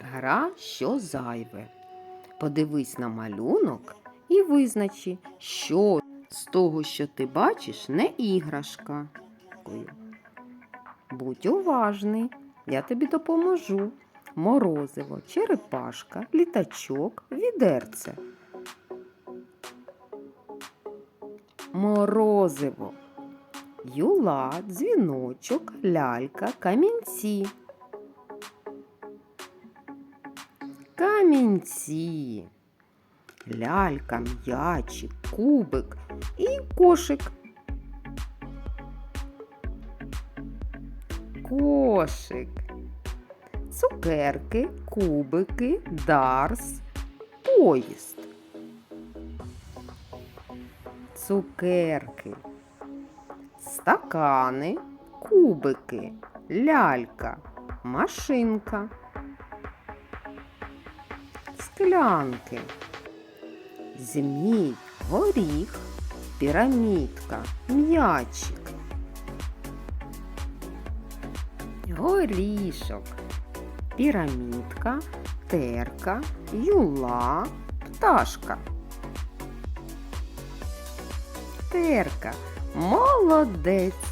Гра що зайве. Подивись на малюнок і визначи, що з того, що ти бачиш, не іграшка. Будь уважний, я тобі допоможу. Морозиво, черепашка, літачок, відерце. Морозиво. Юла, дзвіночок, лялька, камінці. Камінці. Лялька, м'ячик, кубик і кошик. Кошик. Цукерки, кубики, дарс, поїзд. Цукерки, стакани, кубики, лялька, машинка, склянки, змій, горіх, пірамідка, м'ячик. Горішок, пірамідка, терка, юла, пташка. Терка, молодець.